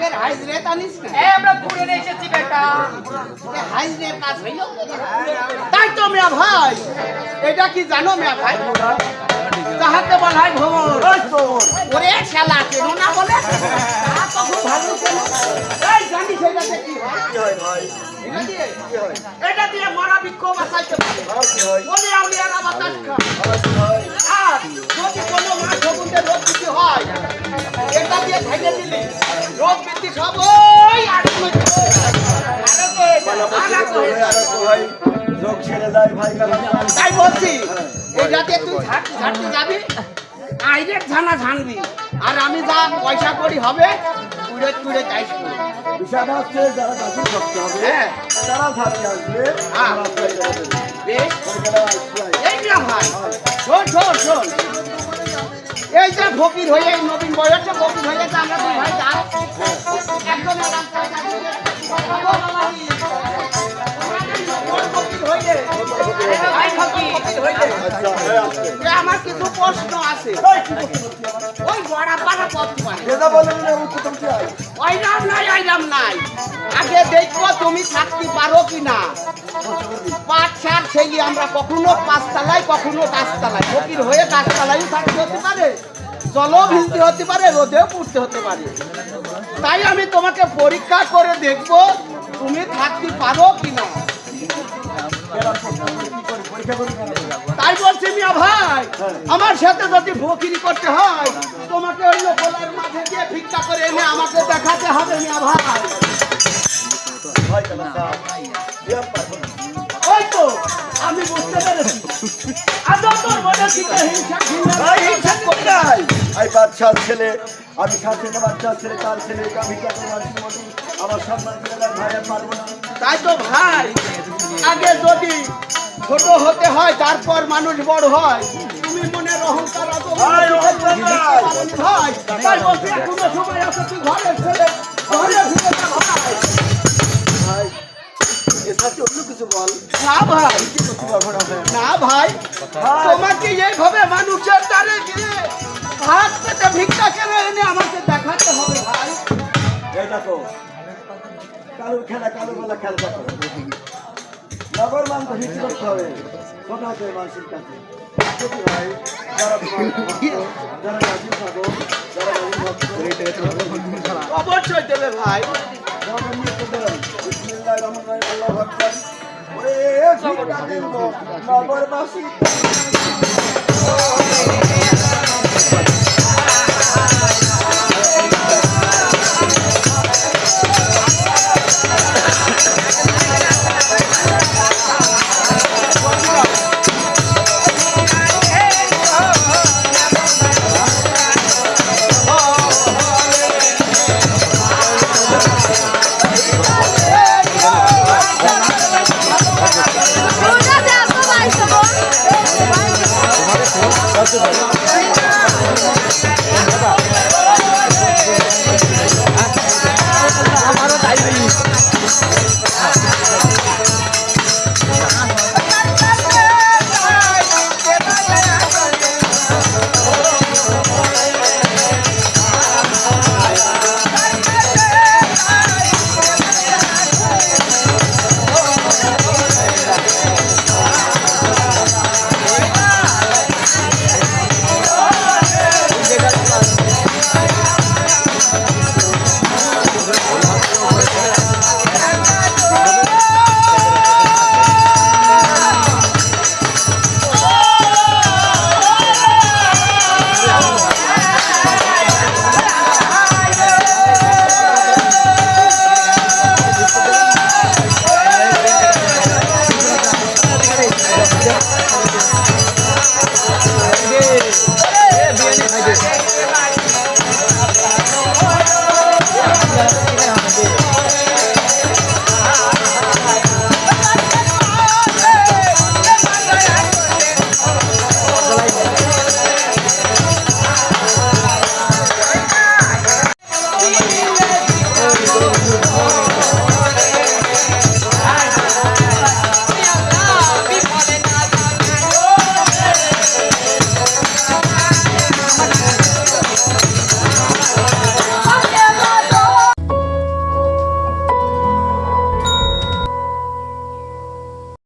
আগের হাইজরে টানিস না? আমরা ঘুরে নিয়ে এসেছি বেটা। হাইজরের কাজ হইল তাই তো মিয়া ভাই। এটা কি জানো মিয়া ভাই? তাহাকে বলা হয় ভ্রমণ ওরে খেলা কেন না বলে? এটা দিয়ে? মরা বিক্ষোভ আসাইতে পারে। ওরে আমি আর আবার তাই বলছি এটাতে তুই ঝাড় ঝাড়তে যাবি আইরেক ঝানা ঝানবি। আর আমি যা পয়সা করি হবে কুড়ে কুড়ে তুই। বিষয় এই না ভাই, শোন এই যে ফকির হয়ে এই নবীন বয়সে ফকির হয়ে আমরা ভাই আমার কিছু প্রশ্ন আছে। ওই বড়া পাড়া নাই আগে দেখব তুমি থাকতে পারো কি না। পাঁচ আমরা কখনো পাঁচতলায় কখনো গাছতলায় ফকির হয়ে গাছতলায় থাকতে হতে পারে। জলও ভিজতে হতে পারে রোদেও পুড়তে হতে পারে। তাই আমি তোমাকে পরীক্ষা করে দেখব তুমি থাকতে পারো কি না। আমার সাথে যদি ফকিরি করতে হয় তোমাকে ওই লোকলার মাঝে দিয়ে ভিক্ষা করে এনে আমাকে দেখাতে হবে মিয়া ভাই। ওই তো আমি বুঝতে পেরেছি। বাচ্চার ছেলে আমি সাথে বাচ্চার ছেলে তার ছেলে আমি কেন মানুষের মতো আমার সম্মান ভাই পারব না তাই তো ভাই আগে যদি ছোট হতে হয় তারপর মানুষ বড় হয়। তুমি মনের অহংকার অত ভাই, অহংকার নাই। ভাই। তাই বলছি এখনও সময় আছে তুই ঘরে ছেলে ঘরে ফিরে যা ভাই। ভাই এর সাথে অন্য কিছু বল। না ভাই। কি করতে পারব না ভাই? না ভাই। তোমাকে এইভাবে মানুষের দ্বারে গিয়ে হাত পেতে ভিক্ষা এনে আমাকে দেখাতে হবে ভাই। কালো খেলা বেলা খেলা নগর মান তো হিট করতে হবে। কথা হবে মানুষের কাছে। ভাই যারা যারা রাজীব থাকো যারা অবশ্যই দেবে ভাই। বিসমিল্লাহ রহমান রহিম আল্লাহ আকবার। ওরে ভিক্ষা দেব নগরবাসী। amor.